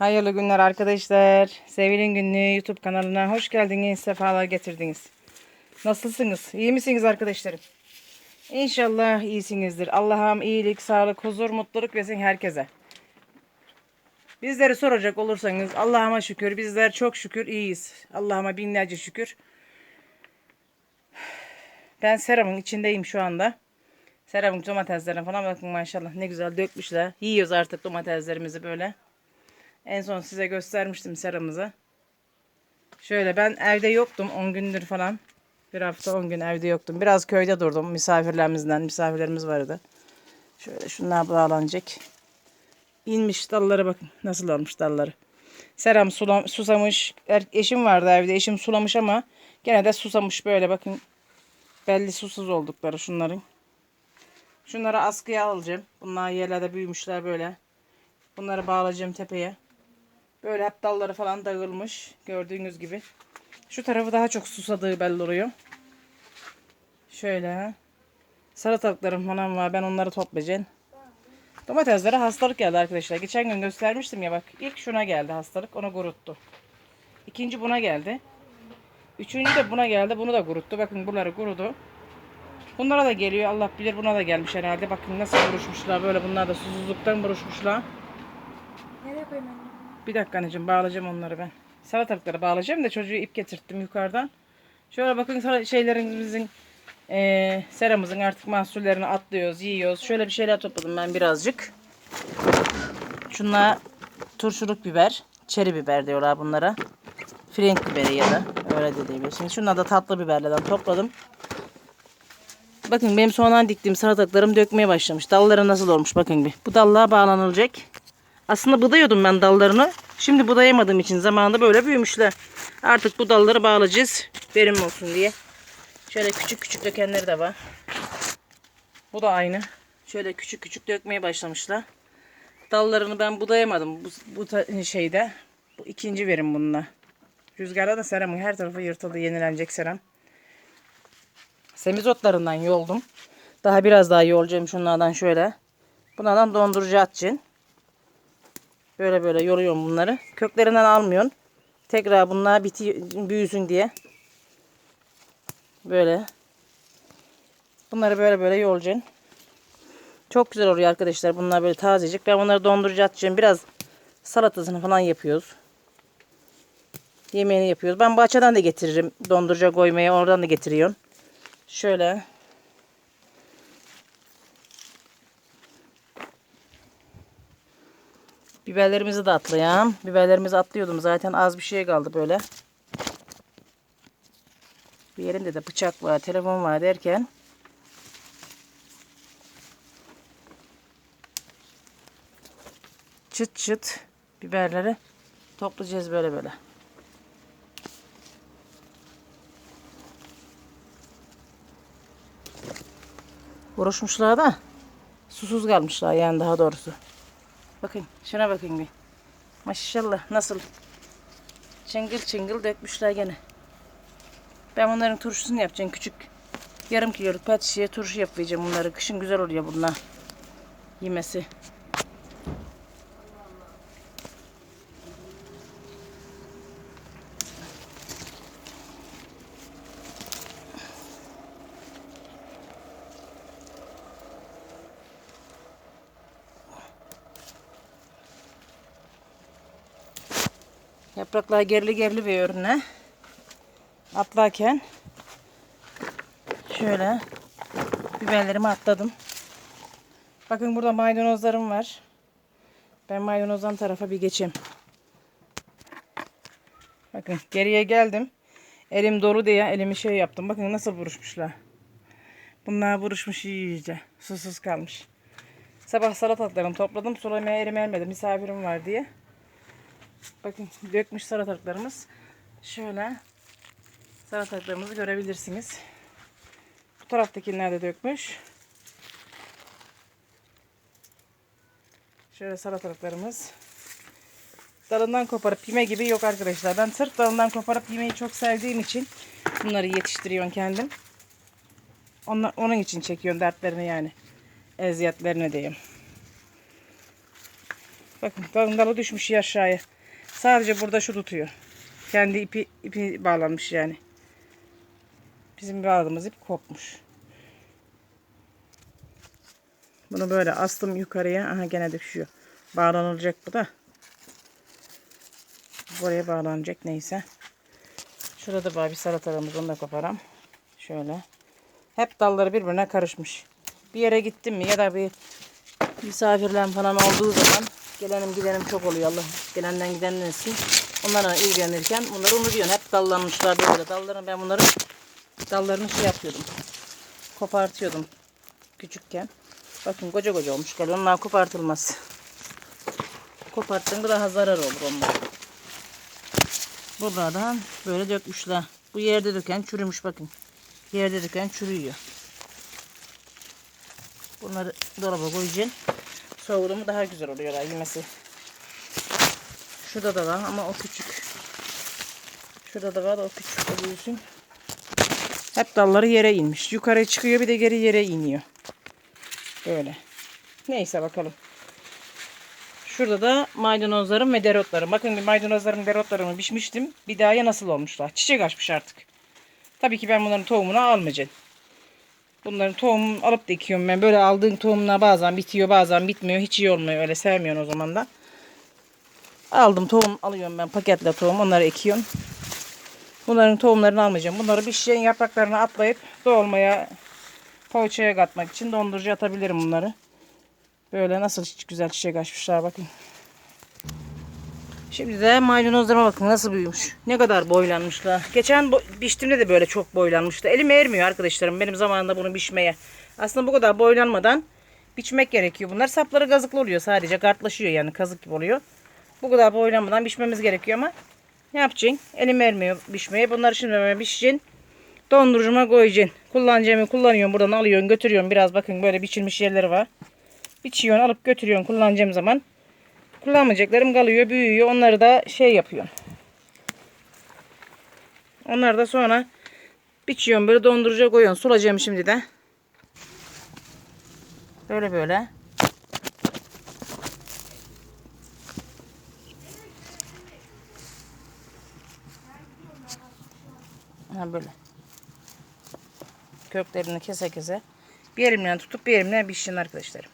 Hayırlı günler arkadaşlar. Sevil'in günlüğü YouTube kanalına hoş geldiniz. Sefalar getirdiniz. Nasılsınız? İyi misiniz arkadaşlarım? İnşallah iyisinizdir. Allah'ım iyilik, sağlık, huzur, mutluluk versin herkese. Bizleri soracak olursanız Allah'ıma şükür bizler çok şükür iyiyiz. Allah'ıma binlerce şükür. Ben seramın içindeyim şu anda. Seramın domateslerine falan bakın maşallah ne güzel dökmüşler. Yiyoruz artık domateslerimizi böyle. En son size göstermiştim seramızı. Şöyle ben evde yoktum 10 gündür falan. Bir hafta 10 gün evde yoktum. Biraz köyde durdum misafirlerimizden. Misafirlerimiz vardı. Şöyle şunlar bağlanacak. İnmiş dalları bakın nasıl olmuş dalları. Seram sulam, susamış. Er- Eşim vardı evde. Eşim sulamış ama gene de susamış böyle bakın. Belli susuz oldukları şunların. Şunları askıya alacağım. Bunlar yerlerde büyümüşler böyle. Bunları bağlayacağım tepeye. Böyle hep dalları falan dağılmış. Gördüğünüz gibi. Şu tarafı daha çok susadığı belli oluyor. Şöyle. Salatalıklarım falan var. Ben onları toplayacağım. Domateslere hastalık geldi arkadaşlar. Geçen gün göstermiştim ya bak. İlk şuna geldi hastalık. Onu kuruttu. İkinci buna geldi. Üçüncü de buna geldi. Bunu da kuruttu. Bakın buraları kurudu. Bunlara da geliyor. Allah bilir buna da gelmiş herhalde. Bakın nasıl buruşmuşlar. Böyle bunlar da susuzluktan buruşmuşlar. Nereye koyayım? Bir dakika anneciğim bağlayacağım onları ben. Salatalıkları bağlayacağım da çocuğu ip getirttim yukarıdan. Şöyle bakın şeylerimizin eee seramızın artık mahsullerini atlıyoruz, yiyoruz. Şöyle bir şeyler topladım ben birazcık. Şunlar turşuluk biber, çeri biber diyorlar bunlara. Frenk biberi ya da öyle de diyebilirsiniz. Şunlar da tatlı biberlerden topladım. Bakın benim sonradan diktiğim salatalıklarım dökmeye başlamış. Dalları nasıl olmuş bakın bir. Bu dallığa bağlanılacak. Aslında budayıyordum ben dallarını. Şimdi budayamadığım için zamanında böyle büyümüşler. Artık bu dalları bağlayacağız. Verim olsun diye. Şöyle küçük küçük dökenleri de var. Bu da aynı. Şöyle küçük küçük dökmeye başlamışlar. Dallarını ben budayamadım bu, bu şeyde. Bu ikinci verim bununla. Rüzgarda da seramın her tarafı yırtıldı. Yenilenecek seram. Semizotlarından yoldum. Daha biraz daha yolacağım şunlardan şöyle. Bunlardan dondurucu atacağım. Böyle böyle yoruyorum bunları. Köklerinden almıyorsun. Tekrar bunlar biti büyüsün diye. Böyle. Bunları böyle böyle yolacaksın. Çok güzel oluyor arkadaşlar. Bunlar böyle tazecik. Ben bunları dondurucu atacağım. Biraz salatasını falan yapıyoruz. Yemeğini yapıyoruz. Ben bahçeden de getiririm. Dondurucuya koymaya oradan da getiriyorum. Şöyle. Biberlerimizi de atlayalım. Biberlerimizi atlıyordum. Zaten az bir şey kaldı böyle. Bir yerinde de bıçak var, telefon var derken. Çıt çıt biberleri toplayacağız böyle böyle. Uğraşmışlar da susuz kalmışlar yani daha doğrusu. Bakın şuna bakın bir. Maşallah nasıl çıngıl çıngıl dökmüşler gene. Ben bunların turşusunu yapacağım küçük. Yarım kiloluk pet şişeye turşu yapacağım bunları. Kışın güzel oluyor bunlar. Yemesi. Yapraklar gerili gerili bir ürüne. Atlarken şöyle biberlerimi atladım. Bakın burada maydanozlarım var. Ben maydanozdan tarafa bir geçeyim. Bakın geriye geldim. Elim dolu diye elimi şey yaptım. Bakın nasıl buruşmuşlar. Bunlar buruşmuş iyice. Susuz kalmış. Sabah salatalıklarımı topladım. Sulamaya elim ermedi. Misafirim var diye. Bakın dökmüş salatalıklarımız. Şöyle salatalıklarımızı görebilirsiniz. Bu taraftakiler de dökmüş. Şöyle salatalıklarımız. Dalından koparıp yeme gibi yok arkadaşlar. Ben sırf dalından koparıp yemeyi çok sevdiğim için bunları yetiştiriyorum kendim. Onlar, onun için çekiyorum dertlerini yani. Eziyetlerini diyeyim. Bakın dalın dalı düşmüş aşağıya. Sadece burada şu tutuyor. Kendi ipi ipi bağlanmış yani. Bizim bağladığımız ip kopmuş. Bunu böyle astım yukarıya. Aha gene düşüyor. Bağlanılacak bu da. Buraya bağlanacak neyse. Şurada var bir salatalığımız onu da koparam. Şöyle. Hep dalları birbirine karışmış. Bir yere gittim mi ya da bir misafirler falan olduğu zaman gelenim gidenim çok oluyor Allah gelenden gidenden etsin. Onlarla ilgilenirken bunları unutuyorsun. Hep dallanmışlar böyle. Dallarını ben bunları dallarını şey yapıyordum. Kopartıyordum küçükken. Bakın koca koca olmuş galiba. Onlar kopartılmaz. Koparttığında daha zarar olur onlar. Buradan böyle dökmüşler. Bu yerde döken çürümüş bakın. Yerde döken çürüyor. Bunları dolaba koyacaksın. Soğudu daha güzel oluyorlar yemesi. Şurada da var ama o küçük. Şurada da var o küçük o büyüsün. Hep dalları yere inmiş. Yukarı çıkıyor bir de geri yere iniyor. Böyle. Neyse bakalım. Şurada da maydanozlarım ve dereotlarım. Bakın bir maydanozlarım dereotlarımı biçmiştim. Bir daha ya nasıl olmuşlar. Çiçek açmış artık. Tabii ki ben bunların tohumunu almayacağım. Bunların tohumunu alıp da ekiyorum ben. Böyle aldığım tohumlar bazen bitiyor bazen bitmiyor. Hiç iyi olmuyor öyle sevmiyorum o zaman da. Aldım tohum alıyorum ben paketle tohum onları ekiyorum. Bunların tohumlarını almayacağım. Bunları bir şeyin yapraklarını atlayıp dolmaya poğaçaya katmak için dondurucuya atabilirim bunları. Böyle nasıl güzel çiçek açmışlar bakın. Şimdi de maydanozlarıma bakın nasıl büyümüş. Ne kadar boylanmışlar. Geçen bo- biçtiğimde de böyle çok boylanmıştı. Elim ermiyor arkadaşlarım benim zamanında bunu biçmeye. Aslında bu kadar boylanmadan biçmek gerekiyor. Bunlar sapları kazıklı oluyor sadece. Kartlaşıyor yani kazık gibi oluyor. Bu kadar boylanmadan biçmemiz gerekiyor ama ne yapacaksın? Elim ermiyor biçmeye. Bunları şimdi ben biçeceksin. Dondurucuma koyacaksın. Kullanacağımı kullanıyorum. Buradan alıyorsun götürüyorsun. Biraz bakın böyle biçilmiş yerleri var. Biçiyorsun alıp götürüyorsun kullanacağım zaman. Kullanmayacaklarım kalıyor büyüyor. Onları da şey yapıyorum. Onları da sonra biçiyorum böyle dondurucuya koyuyorum. Sulacağım şimdi de. Böyle böyle. Ha böyle. Köklerini kese kese. Bir elimle tutup bir elimle biçin arkadaşlarım.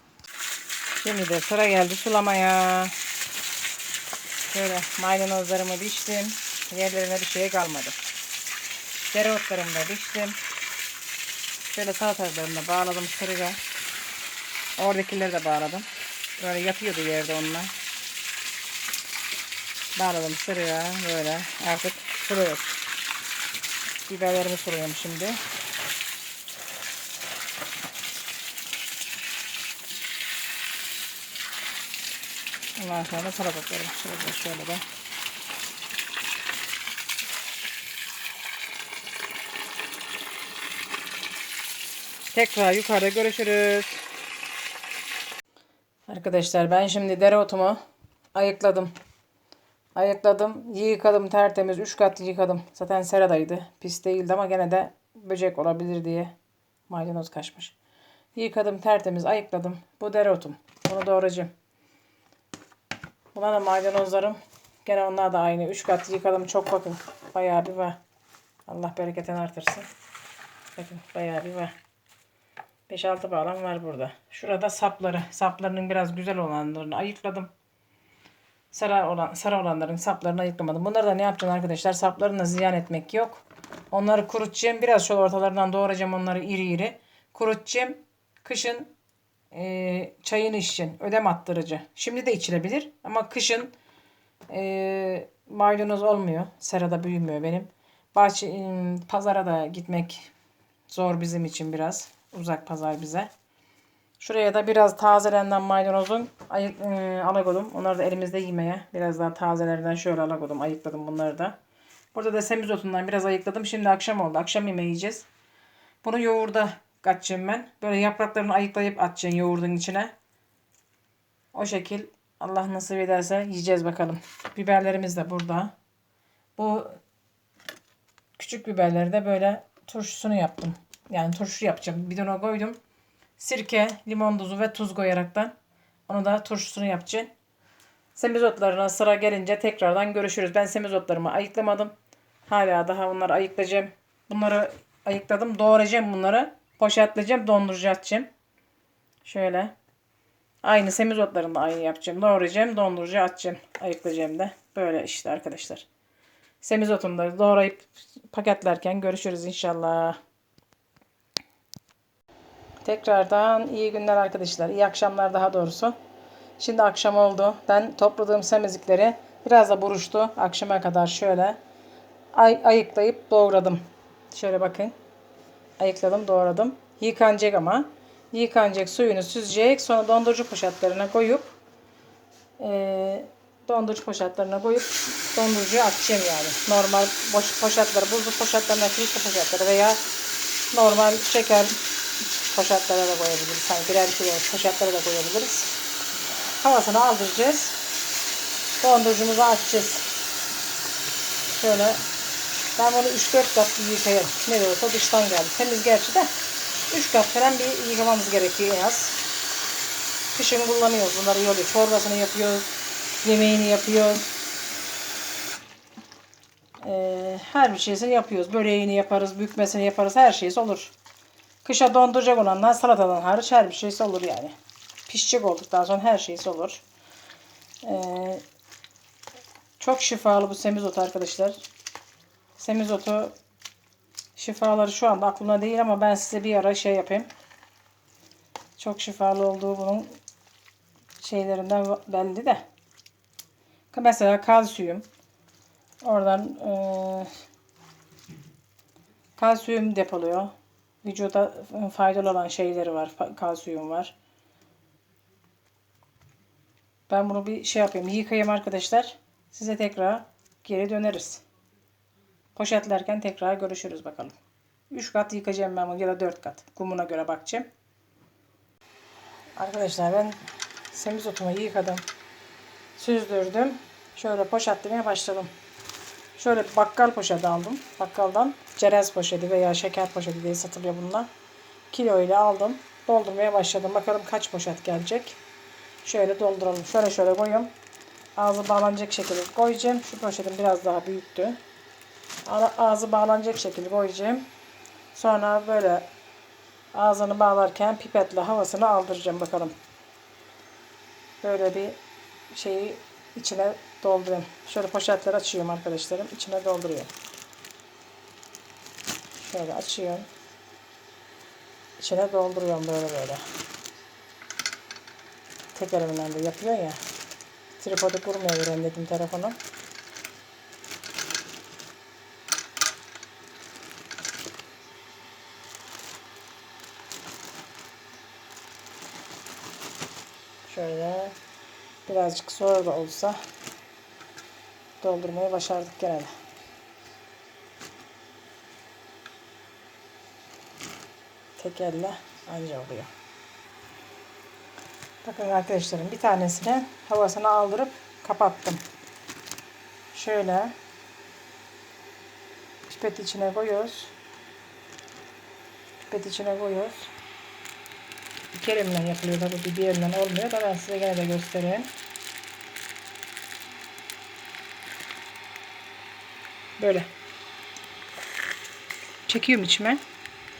Şimdi de sıra geldi sulamaya. Şöyle maydanozlarımı biçtim. Yerlerine bir şey kalmadı. Dereotlarımı da biçtim. Şöyle salatalarını da bağladım sırıga. Oradakileri de bağladım. Böyle yatıyordu yerde onlar. Bağladım sırıga böyle artık suluyoruz. Biberlerimi suluyorum şimdi. Ondan sonra salatalarım şöyle şöyle de. Tekrar yukarıda görüşürüz. Arkadaşlar ben şimdi dereotumu ayıkladım. Ayıkladım. Yıkadım tertemiz. 3 kat yıkadım. Zaten seradaydı. Pis değildi ama gene de böcek olabilir diye maydanoz kaçmış. Yıkadım tertemiz ayıkladım. Bu dereotum. Bunu doğrayacağım. Buna da maydanozlarım. Gene onlar da aynı. 3 kat yıkadım. Çok bakın. Bayağı bir var. Allah bereketini artırsın. Bakın bayağı bir var. 5-6 bağlam var burada. Şurada sapları. Saplarının biraz güzel olanlarını ayıkladım. Sarı, olan, sarı olanların saplarını ayıklamadım. Bunları da ne yapacağım arkadaşlar? Saplarını da ziyan etmek yok. Onları kurutacağım. Biraz şöyle ortalarından doğrayacağım onları iri iri. Kurutacağım. Kışın e, çayını içeceksin. Ödem attırıcı. Şimdi de içilebilir. Ama kışın e, maydanoz olmuyor. Serada büyümüyor benim. Bahçe, e, pazara da gitmek zor bizim için biraz. Uzak pazar bize. Şuraya da biraz tazelenden maydanozun ayık, e, alakodum. Onları da elimizde yemeye. Biraz daha tazelerinden şöyle alakodum. Ayıkladım bunları da. Burada da semizotundan biraz ayıkladım. Şimdi akşam oldu. Akşam yemeği yiyeceğiz. Bunu yoğurda katacağım ben. Böyle yapraklarını ayıklayıp atacaksın yoğurdun içine. O şekil Allah nasip ederse yiyeceğiz bakalım. Biberlerimiz de burada. Bu küçük biberleri de böyle turşusunu yaptım. Yani turşu yapacağım. Bidona koydum. Sirke, limon tuzu ve tuz koyaraktan. Onu da turşusunu yapacağım. Semizotlarına sıra gelince tekrardan görüşürüz. Ben semizotlarımı ayıklamadım. Hala daha onları ayıklayacağım. Bunları ayıkladım. Doğrayacağım bunları. Poşetleyeceğim. Dondurucu atacağım. Şöyle. Aynı semizotlarını da aynı yapacağım. Doğrayacağım. Dondurucu atacağım. Ayıklayacağım da. Böyle işte arkadaşlar. Semizotumu da doğrayıp paketlerken görüşürüz inşallah. Tekrardan iyi günler arkadaşlar. İyi akşamlar daha doğrusu. Şimdi akşam oldu. Ben topladığım semizlikleri biraz da buruştu. Akşama kadar şöyle ay ayıklayıp doğradım. Şöyle bakın. Ayıkladım, doğradım. Yıkanacak ama. Yıkanacak, suyunu süzecek. Sonra dondurucu poşetlerine koyup eee dondurucu poşetlerine koyup dondurucuya atacağım yani. Normal boş poşetleri, buzlu poşetlerine, kilitli poşetleri veya normal şeker poşetlere de koyabiliriz. Hani birer kilo poşetlere de koyabiliriz. Havasını aldıracağız. Dondurucumuzu açacağız. Şöyle ben bunu 3-4 kat yıkayarım. Ne de olsa dıştan geldi. Temiz gerçi de 3 kat falan bir yıkamamız gerekiyor en az. Kışın kullanıyoruz bunları yolu. Çorbasını yapıyoruz. Yemeğini yapıyoruz. Ee, her bir şeysini yapıyoruz. Böreğini yaparız, bükmesini yaparız. Her şeysi olur. Kışa donduracak olanlar salatadan hariç her bir şeysi olur yani. Pişecek olduktan sonra her şeysi olur. Ee, çok şifalı bu semizotu arkadaşlar. Semizotu şifaları şu anda aklımda değil ama ben size bir ara şey yapayım. Çok şifalı olduğu bunun şeylerinden belli de. Mesela kalsiyum. Oradan eee kalsiyum depoluyor. Vücuda faydalı olan şeyleri var. Kalsiyum var. Ben bunu bir şey yapayım. Yıkayayım arkadaşlar. Size tekrar geri döneriz. Poşetlerken tekrar görüşürüz bakalım. 3 kat yıkayacağım ben bunu ya da 4 kat. Kumuna göre bakacağım. Arkadaşlar ben semizotumu yıkadım. Süzdürdüm. Şöyle poşetlemeye başladım. Şöyle bakkal poşeti aldım. Bakkaldan cerez poşeti veya şeker poşeti diye satılıyor bunlar. Kilo ile aldım. Doldurmaya başladım. Bakalım kaç poşet gelecek. Şöyle dolduralım. Şöyle şöyle koyuyorum. Ağzı bağlanacak şekilde koyacağım. Şu poşetim biraz daha büyüktü. Ağ- Ağzı bağlanacak şekilde koyacağım. Sonra böyle ağzını bağlarken pipetle havasını aldıracağım bakalım. Böyle bir şeyi içine doldurayım. Şöyle poşetler açıyorum arkadaşlarım. İçine dolduruyorum. Şöyle açıyorum. İçine dolduruyorum böyle böyle. Tek elimden de yapıyor ya. Tripodu vereyim dedim telefonu. Şöyle birazcık zor da olsa doldurmayı başardık gene de. Tek elle anca oluyor. Bakın arkadaşlarım bir tanesini havasını aldırıp kapattım. Şöyle pipet içine koyuyoruz. Pipet içine koyuyoruz. İki elimle yapılıyor tabii bir elimle olmuyor da ben size gene de göstereyim. Böyle. Çekiyorum içime.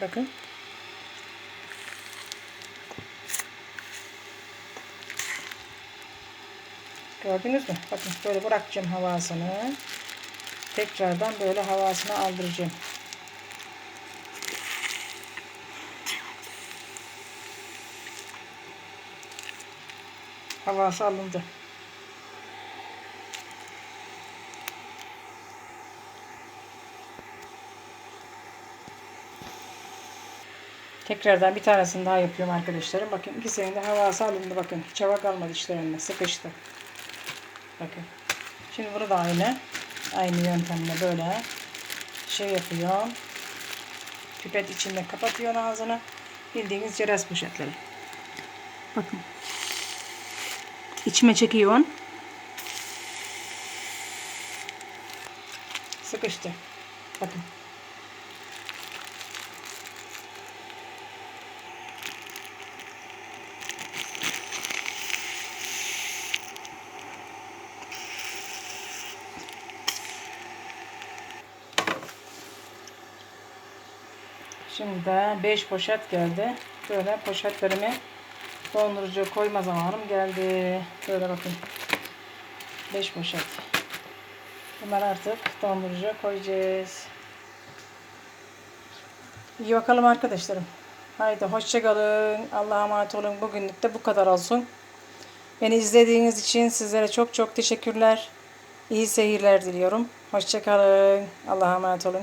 Bakın. Gördünüz mü? Bakın böyle bırakacağım havasını. Tekrardan böyle havasını aldıracağım. Havası alındı. Tekrardan bir tanesini daha yapıyorum arkadaşlarım. Bakın ikisinin de havası alındı. Bakın hiç hava kalmadı içlerinde. Sıkıştı. Bakın. Şimdi bunu da aynı. Aynı yöntemle böyle şey yapıyor. Pipet içinde kapatıyor ağzını. Bildiğiniz cerez poşetleri. Bakın içime çekiyor. Sıkıştı. Bakın. Şimdi de 5 poşet geldi. Böyle poşetlerimi dondurucuya koyma zamanım geldi. Böyle bakın. 5 poşet. Bunları artık dondurucuya koyacağız. İyi bakalım arkadaşlarım. Haydi hoşçakalın. Allah'a emanet olun. Bugünlük de bu kadar olsun. Beni izlediğiniz için sizlere çok çok teşekkürler. İyi seyirler diliyorum. Hoşçakalın. Allah'a emanet olun.